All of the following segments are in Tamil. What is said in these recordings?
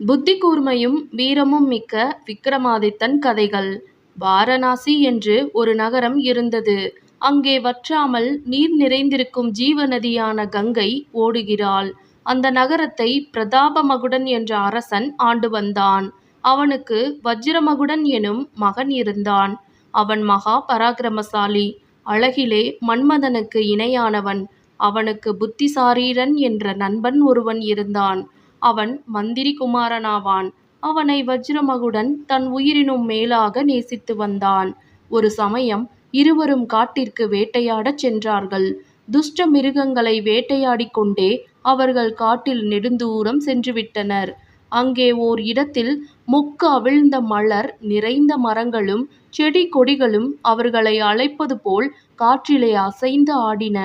புத்தி கூர்மையும் வீரமும் மிக்க விக்ரமாதித்தன் கதைகள் வாரணாசி என்று ஒரு நகரம் இருந்தது. அங்கே வற்றாமல் நீர் நிறைந்திருக்கும் ஜீவநதியான கங்கை ஓடுகிறாள். அந்த நகரத்தை பிரதாபமகுடன் என்ற அரசன் ஆண்டு வந்தான். அவனுக்கு வஜ்ரமகுடன் எனும் மகன் இருந்தான். அவன் மகா பராக்கிரமசாலி. அழகிலே மன்மதனுக்கு இணையானவன். அவனுக்கு புத்திசாரீரன் என்ற நண்பன் ஒருவன் இருந்தான். அவன் மந்திரி குமாரனாவான். அவனை வஜ்ரமகுடன் தன் உயிரினும் மேலாக நேசித்து வந்தான். ஒரு சமயம் இருவரும் காட்டிற்கு வேட்டையாடச் சென்றார்கள். துஷ்ட மிருகங்களை வேட்டையாடிக் கொண்டே அவர்கள் காட்டில் நெடுந்தூரம் சென்றுவிட்டனர். அங்கே ஓர் இடத்தில் மொக்கு அவிழ்ந்த மலர் நிறைந்த மரங்களும் செடி கொடிகளும் அவர்களை அழைப்பது போல் காற்றிலே அசைந்து ஆடின.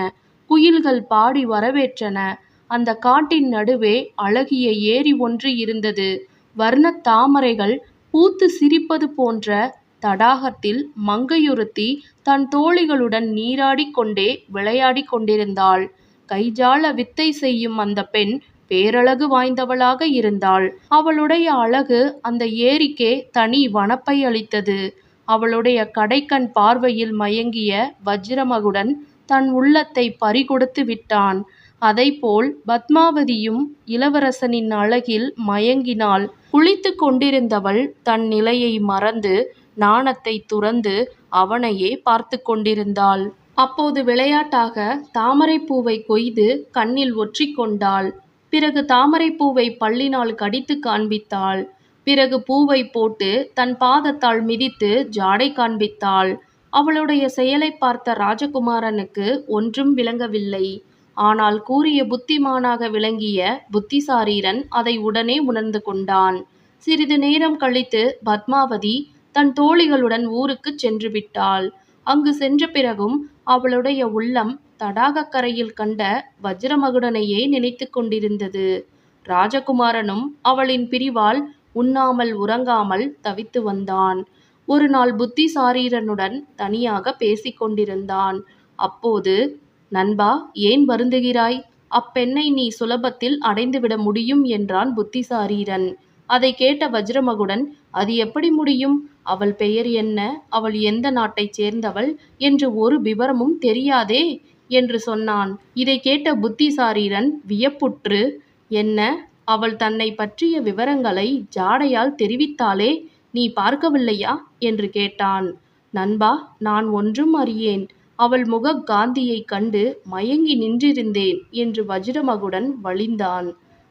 குயில்கள் பாடி வரவேற்றன. அந்த காட்டின் நடுவே அழகிய ஏரி ஒன்று இருந்தது. வர்ணத் தாமரைகள் பூத்து சிரிப்பது போன்ற தடாகத்தில் மங்கையுறுத்தி தன் தோழிகளுடன் நீராடி கொண்டே விளையாடிக் கொண்டிருந்தாள். கைஜால வித்தை செய்யும் அந்த பெண் பேரழகு வாய்ந்தவளாக இருந்தாள். அவளுடைய அழகு அந்த ஏரிக்கே தனி வனப்பை அளித்தது. அவளுடைய கடைக்கண் பார்வையில் மயங்கிய வஜ்ரமகுடன் தன் உள்ளத்தை பறிகொடுத்து விட்டான். அதைப்போல் பத்மாவதியும் இளவரசனின் அழகில் மயங்கினாள். குளித்துக் கொண்டிருந்தவள் தன் நிலையை மறந்து நாணத்தை துறந்து அவனையே பார்த்து கொண்டிருந்தாள். அப்போது விளையாட்டாக தாமரைப் பூவைக் கொய்து கண்ணில் ஒற்றிக்கொண்டாள் பிறகு தாமரைப் பூவைப் பல்லினால் கடித்துக் காண்பித்தாள். பிறகு பூவைப் போட்டு தன் பாதத்தால் மிதித்து ஜாடை காண்பித்தாள். அவளுடைய செயலைப் பார்த்த ராஜகுமாரனுக்கு ஒன்றும் விளங்கவில்லை. ஆனால் கூறிய புத்திமானாக விளங்கிய புத்திசாரீரன் அதை உடனே உணர்ந்து கொண்டான். சிறிது நேரம் கழித்து பத்மாவதி தன் தோழிகளுடன் ஊருக்குச் சென்றுவிட்டாள். அங்கு சென்ற பிறகும் அவளுடைய உள்ளம் தடாகக்கரையில் கண்ட வஜ்ரமகுடனையே நினைத்து கொண்டிருந்தது. ராஜகுமாரனும் அவளின் பிரிவால் உண்ணாமல் உறங்காமல் தவித்து வந்தான். ஒரு நாள் புத்திசாரீரனுடன் தனியாக பேசிக் கொண்டிருந்தான். அப்போது நண்பா ஏன் வருந்துகிறாய்? அப்பெண்ணை நீ சுலபத்தில் அடைந்துவிட முடியும் என்றான் புத்திசாரீரன். அதைக் கேட்ட வஜ்ரமகுடன் அது எப்படி முடியும்? அவள் பெயர் என்ன? அவள் எந்த நாட்டைச் சேர்ந்தவள்? என்று ஒரு விவரமும் தெரியாதே என்று சொன்னான். இதை கேட்ட புத்திசாரீரன் வியப்புற்று என்ன? அவள் தன்னைப் பற்றிய விவரங்களை ஜாடையால் தெரிவித்தாளே நீ பார்க்கவில்லையா? என்று கேட்டான். நண்பா நான் ஒன்றும் அறியேன். அவள் முகக் காந்தியைக் கண்டு மயங்கி நின்றிருந்தேன் என்று வஜ்ரமகுடன் வழிந்தான்.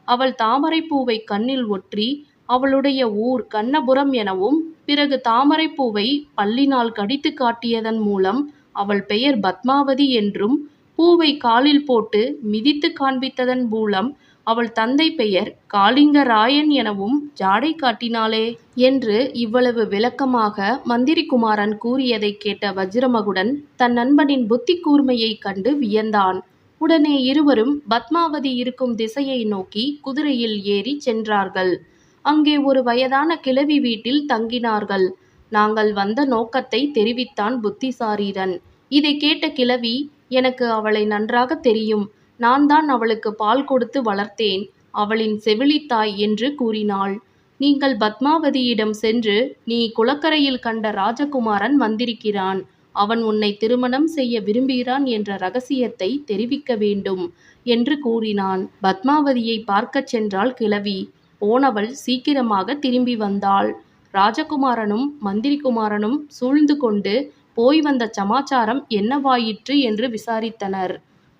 அவள் தாமரைப்பூவை கண்ணில் ஒற்றி அவளுடைய ஊர் கண்ணபுரம் எனவும் பிறகு தாமரைப்பூவை பல்லினால் கடித்து காட்டியதன் மூலம் அவள் பெயர் பத்மாவதி என்றும் பூவை காலில் போட்டு மிதித்து காண்பித்ததன் மூலம் அவள் தந்தை பெயர் காளிங்கராயன் எனவும் ஜாடை காட்டினாளே. என்று இவ்வளவு விளக்கமாக மந்திரிகுமாரன் கூறியதைக் கேட்ட வஜ்ரமகுடன் தன் நண்பனின் புத்தி கூர்மையைக் கண்டு வியந்தான். உடனே இருவரும் பத்மாவதி இருக்கும் திசையை நோக்கி குதிரையில் ஏறிச் சென்றார்கள். அங்கே ஒரு வயதான கிழவி வீட்டில் தங்கினார்கள். நாங்கள் வந்த நோக்கத்தை தெரிவித்தான் புத்திசாரீரன். இதைக் கேட்ட கிழவி எனக்கு அவளை நன்றாகத் தெரியும். நான் தான் அவளுக்கு பால் கொடுத்து வளர்த்தேன். அவளின் செவிலித்தாய் என்று கூறினாள். நீங்கள் பத்மாவதியிடம் சென்று நீ குளக்கரையில் கண்ட ராஜகுமாரன் வந்திருக்கிறான். அவன் உன்னை திருமணம் செய்ய விரும்புகிறான் என்ற ரகசியத்தை தெரிவிக்க வேண்டும் என்று கூறினான். பத்மாவதியைப் பார்க்கச் சென்றாள் கிழவி. போனவள் சீக்கிரமாகத் திரும்பி வந்தாள். ராஜகுமாரனும் மந்திரிகுமாரனும் சூழ்ந்து கொண்டு போய் வந்த சமாச்சாரம் என்னவாயிற்று என்று விசாரித்தனர்.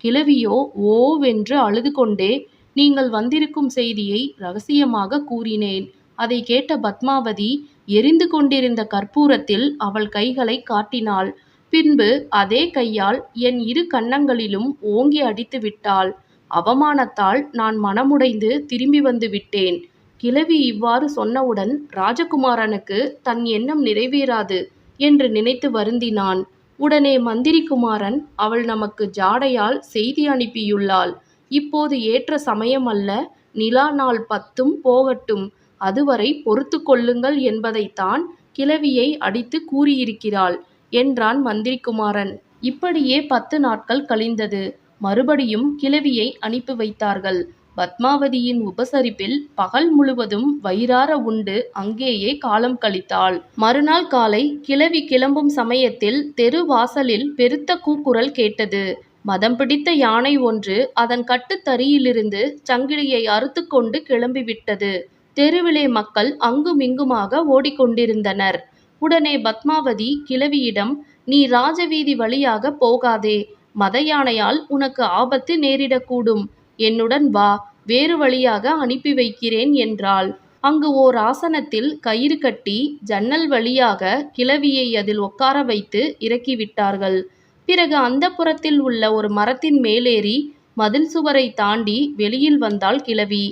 கிழவியோ ஓவென்று அழுது கொண்டே நீங்கள் வந்திருக்கும் செய்தியை ரகசியமாக கூறினேன். அதைக் கேட்ட பத்மாவதி எரிந்து கொண்டிருந்த கற்பூரத்தில் அவள் கைகளைக் காட்டினாள். பின்பு அதே கையால் என் இரு கன்னங்களிலும் ஓங்கி அடித்து விட்டாள். அவமானத்தால் நான் மனமுடைந்து திரும்பி வந்து விட்டேன். கிழவி இவ்வாறு சொன்னவுடன் ராஜகுமாரனுக்கு தன் எண்ணம் நிறைவேறாது என்று நினைத்து வருந்தினான். உடனே மந்திரிகுமாரன் அவள் நமக்கு ஜாடையால் செய்தி அனுப்பியுள்ளாள். இப்போது ஏற்ற சமயம் அல்ல. நிலா நாள் பத்தும் போகட்டும். அதுவரை பொறுத்து கொள்ளுங்கள் என்பதைத்தான் கிழவியை அடித்துக் கூறியிருக்கிறாள் என்றான் மந்திரிகுமாரன். இப்படியே பத்து நாட்கள் கழிந்தது. மறுபடியும் கிழவியை அனுப்பி வைத்தார்கள். பத்மாவதியின் உபசரிப்பில் பகல் முழுவதும் வயிறார உண்டு அங்கேயே காலம் கழித்தாள். மறுநாள் காலை கிழவி கிளம்பும் சமயத்தில் தெரு வாசலில் பெருத்த கூக்குரல் கேட்டது. மதம் பிடித்த யானை ஒன்று அதன் கட்டுத்தறியிலிருந்து சங்கிலியை அறுத்து கொண்டு கிளம்பிவிட்டது. தெருவிலே மக்கள் அங்குமிங்குமாக ஓடிக்கொண்டிருந்தனர். உடனே பத்மாவதி கிழவியிடம் நீ ராஜவீதி வழியாக போகாதே. மத யானையால் உனக்கு ஆபத்து நேரிடக்கூடும். என்னுடன் வா. வேறு வழியாக அனுப்பி வைக்கிறேன் என்றாள். அங்கு ஓர் ஆசனத்தில் கயிறு கட்டி ஜன்னல் வழியாக கிழவியை அதில் உட்கார வைத்து இறக்கிவிட்டார்கள். பிறகு அந்தப்புறத்தில் உள்ள ஒரு மரத்தின் மேலேறி மதில் சுவரை தாண்டி வெளியில் வந்தாள் கிழவி.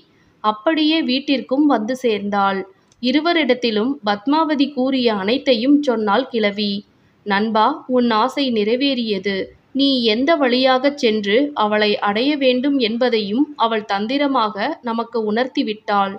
அப்படியே வீட்டிற்கும் வந்து சேர்ந்தாள். இருவரிடத்திலும் பத்மாவதி கூறிய அனைத்தையும் சொன்னாள் கிழவி. நண்பா உன் ஆசை நிறைவேறியது. நீ எந்த வழியாகச் சென்று அவளை அடைய வேண்டும் என்பதையும் அவள் தந்திரமாக நமக்கு உணர்த்திவிட்டாள்.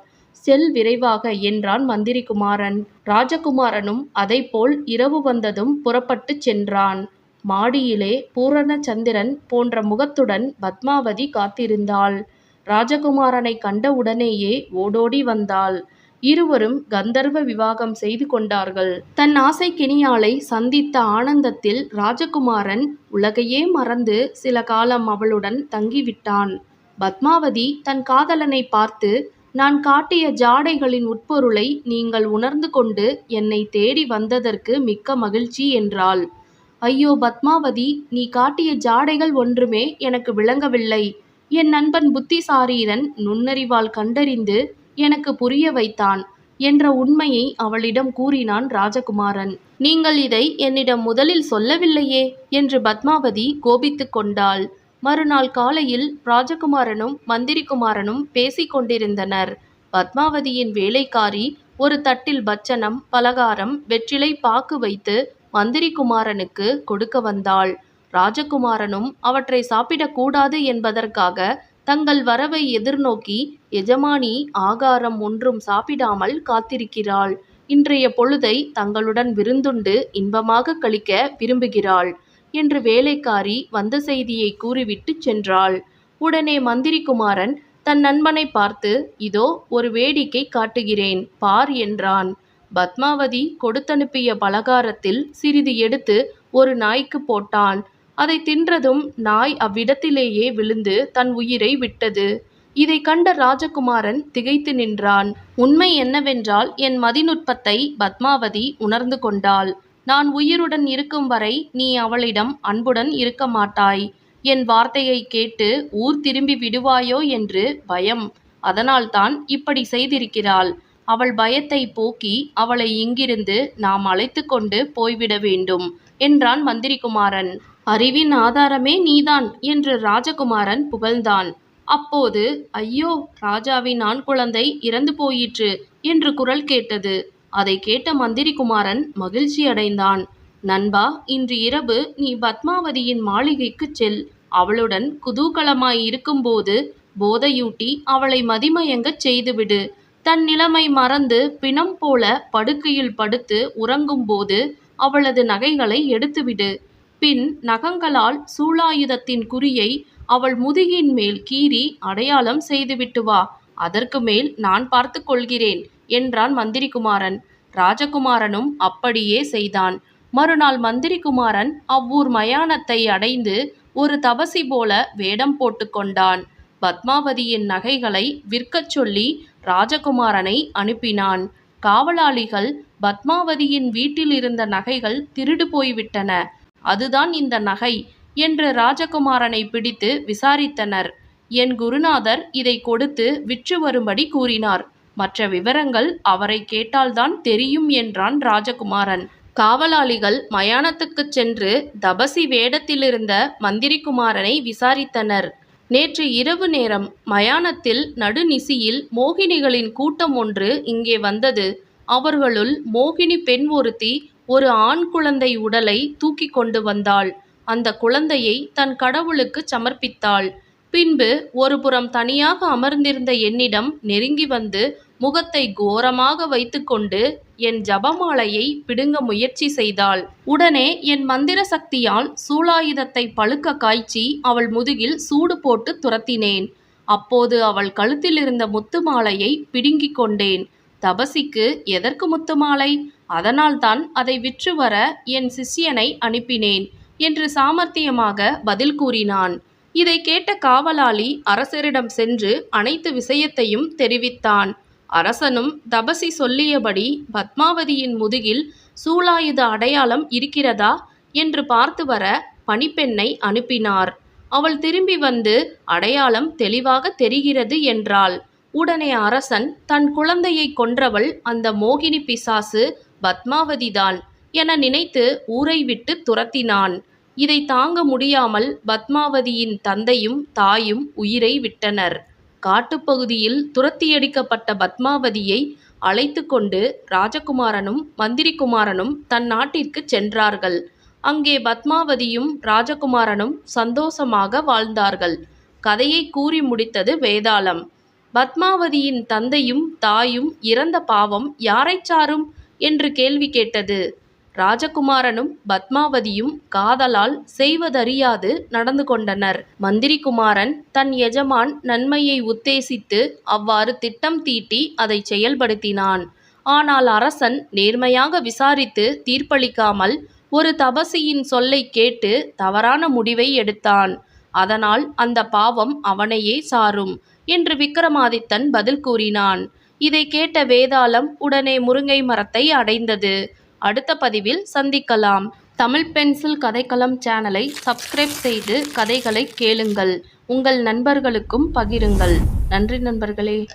செல் விரைவாக என்றான் மந்திரிகுமாரன். ராஜகுமாரனும் அதைப்போல் இரவு வந்ததும் புறப்பட்டுச் சென்றான். மாடியிலே பூரணச்சந்திரன் போன்ற முகத்துடன் பத்மாவதி காத்திருந்தாள். ராஜகுமாரனை கண்டவுடனேயே ஓடோடி வந்தாள். இருவரும் கந்தர்வ விவாகம் செய்து கொண்டார்கள். தன் ஆசை கினியாளை சந்தித்த ஆனந்தத்தில் ராஜகுமாரன் உலகையே மறந்து சில காலம் அவளுடன் தங்கிவிட்டான். பத்மாவதி தன் காதலனை பார்த்து நான் காட்டிய ஜாடைகளின் உட்பொருளை நீங்கள் உணர்ந்து கொண்டு என்னை தேடி வந்ததற்கு மிக்க மகிழ்ச்சி என்றாள். ஐயோ பத்மாவதி நீ காட்டிய ஜாடைகள் ஒன்றுமே எனக்கு விளங்கவில்லை. என் நண்பன் புத்திசாரீரன் நுண்ணறிவால் கண்டறிந்து எனக்கு புரிய வைத்தான் என்ற உண்மையை அவளிடம் கூறினான் ராஜகுமாரன். நீங்கள் இதை என்னிடம் முதலில் சொல்லவில்லையே? என்று பத்மாவதி கோபித்து கொண்டாள். மறுநாள் காலையில் ராஜகுமாரனும் மந்திரிகுமாரனும் பேசிக் கொண்டிருந்தனர். பத்மாவதியின் வேலைக்காரி ஒரு தட்டில் பச்சனம் பலகாரம் வெற்றிலை பாக்கு வைத்து மந்திரிகுமாரனுக்கு கொடுக்க வந்தாள். ராஜகுமாரனும் அவற்றை சாப்பிடக்கூடாது என்பதற்காக தங்கள் வரவை எதிர்நோக்கி எஜமானி ஆகாரம் ஒன்றும் சாப்பிடாமல் காத்திருக்கிறாள். இன்றைய பொழுதை தங்களுடன் விருந்துண்டு இன்பமாக கழிக்க விரும்புகிறாள் என்று வேலைக்காரி வந்த செய்தியை கூறிவிட்டு சென்றாள். உடனே மந்திரிகுமாரன் தன் நண்பனை பார்த்து இதோ ஒரு வேடிக்கை காட்டுகிறேன் பார் என்றான். பத்மாவதி கொடுத்தனுப்பிய பலகாரத்தில் சிறிது எடுத்து ஒரு நாய்க்கு போட்டான். அதை தின்றதும் நாய் அவ்விடத்திலேயே விழுந்து தன் உயிரை விட்டது. இதை கண்ட ராஜகுமாரன் திகைத்து நின்றான். உண்மை என்னவென்றால் என் மதிநுட்பத்தை பத்மாவதி உணர்ந்து கொண்டாள். நான் உயிருடன் இருக்கும் வரை நீ அவளிடம் அன்புடன் இருக்க மாட்டாய். என் வார்த்தையை கேட்டு ஊர் திரும்பி விடுவாயோ என்று பயம். அதனால்தான் இப்படி செய்திருக்கிறாள். அவள் பயத்தை போக்கி அவளை இங்கிருந்து நாம் அழைத்து கொண்டு போய்விட வேண்டும் என்றான் மந்திரிகுமாரன். அறிவின் ஆதாரமே நீதான் என்று ராஜகுமாரன் புகழ்ந்தான். அப்போது ஐயோ ராஜாவின் ஆண் குழந்தை இறந்து போயிற்று என்று குரல் கேட்டது. அதை கேட்ட மந்திரிகுமாரன் மகிழ்ச்சி அடைந்தான். நண்பா இன்று இரவு நீ பத்மாவதியின் மாளிகைக்குச் செல். அவளுடன் குதூகலமாய் இருக்கும்போது போதையூட்டி அவளை மதிமயங்கச் செய்துவிடு. தன் நிலைமை மறந்து பிணம் போல படுக்கையில் படுத்து உறங்கும்போது அவளது நகைகளை எடுத்துவிடு. பின் நகங்களால் சூலாயுதத்தின் குறியை அவள் முதுகின் மேல் கீறி அடையாளம் செய்துவிட்டு வா. அதற்கு மேல் நான் பார்த்து கொள்கிறேன் என்றான் மந்திரிகுமாரன். ராஜகுமாரனும் அப்படியே செய்தான். மறுநாள் மந்திரிகுமாரன் அவ்வூர் மயானத்தை அடைந்து ஒரு தபசி போல வேடம் போட்டுக்கொண்டான் பத்மாவதியின் நகைகளை விற்கச் சொல்லி ராஜகுமாரனை அனுப்பினான். காவலாளிகள் பத்மாவதியின் வீட்டில் இருந்த நகைகள் திருடு போய்விட்டன. அதுதான் இந்த நகை என்று ராஜகுமாரனை பிடித்து விசாரித்தனர். என் குருநாதர் இதை கொடுத்து விற்று வரும்படி கூறினார். மற்ற விவரங்கள் அவரை கேட்டால்தான் தெரியும் என்றான் ராஜகுமாரன். காவலாளிகள் மயானத்துக்குச் சென்று தபசி வேடத்திலிருந்த மந்திரிகுமாரனை விசாரித்தனர். நேற்று இரவு நேரம் மயானத்தில் நடுநிசியில் மோகினிகளின் கூட்டம் ஒன்று இங்கே வந்தது. அவர்களுள் மோகினி பெண் ஒருத்தி ஒரு ஆண் குழந்தை உடலை தூக்கி கொண்டு வந்தாள். அந்த குழந்தையை தன் கடவுளுக்கு சமர்ப்பித்தாள். பின்பு ஒருபுறம் தனியாக அமர்ந்திருந்த என்னிடம் நெருங்கி வந்து முகத்தை கோரமாக வைத்துக்கொண்டு என் ஜபமாலையை பிடுங்க முயற்சி செய்தாள். உடனே என் மந்திர சக்தியால் சூலாயுதத்தை பழுக்க காய்ச்சி அவள் முதுகில் சூடு போட்டு துரத்தினேன். அப்போது அவள் கழுத்தில் இருந்த முத்து மாலையை பிடுங்கிக் கொண்டேன். தபசிக்கு எதற்கு முத்து மாலை? அதனால்தான் அதை விற்று வர என் சிஷ்யனை அனுப்பினேன் என்று சாமர்த்தியமாக பதில் கூறினான். இதை கேட்ட காவலாளி அரசரிடம் சென்று அனைத்து விஷயத்தையும் தெரிவித்தான். அரசனும் தபசி சொல்லியபடி பத்மாவதியின் முதுகில் சூலாயுத அடையாளம் இருக்கிறதா? என்று பார்த்து வர பணிப்பெண்ணை அனுப்பினார். அவள் திரும்பி வந்து அடையாளம் தெளிவாக தெரிகிறது என்றாள். உடனே அரசன் தன் குழந்தையை கொன்றவள் அந்த மோகினி பிசாசு பத்மாவதிதான் என நினைத்து ஊரை விட்டு துரத்தினான். இதை தாங்க முடியாமல் பத்மாவதியின் தந்தையும் தாயும் உயிரை விட்டனர். காட்டுப்பகுதியில் துரத்தியடிக்கப்பட்ட பத்மாவதியை அழைத்து கொண்டு ராஜகுமாரனும் மந்திரிகுமாரனும் தன் நாட்டிற்கு சென்றார்கள். அங்கே பத்மாவதியும் ராஜகுமாரனும் சந்தோஷமாக வாழ்ந்தார்கள். கதையை கூறி முடித்தது வேதாளம். பத்மாவதியின் தந்தையும் தாயும் இறந்த பாவம் யாரைச் சாரும்? என்று கேள்வி கேட்டது. ராஜகுமாரனும் பத்மாவதியும் காதலால் செய்வதறியாது நடந்து கொண்டனர். மந்திரிகுமாரன் தன் எஜமான் நன்மையை உத்தேசித்து அவ்வாறு திட்டம் தீட்டி அதை செயல்படுத்தினான். ஆனால் அரசன் நேர்மையாக விசாரித்து தீர்ப்பளிக்காமல் ஒரு தபசியின் சொல்லை கேட்டு தவறான முடிவை எடுத்தான். அதனால் அந்த பாவம் அவனையே சாரும் என்று விக்ரமாதித்தன் பதில் கூறினான். இதை கேட்ட வேதாளம் உடனே முருங்கை மரத்தை அடைந்தது. அடுத்த பதிவில் சந்திக்கலாம். தமிழ் பென்சில் கதைக்களம் சேனலை சப்ஸ்கிரைப் செய்து கதைகளை கேளுங்கள். உங்கள் நண்பர்களுக்கும் பகிருங்கள். நன்றி நண்பர்களே.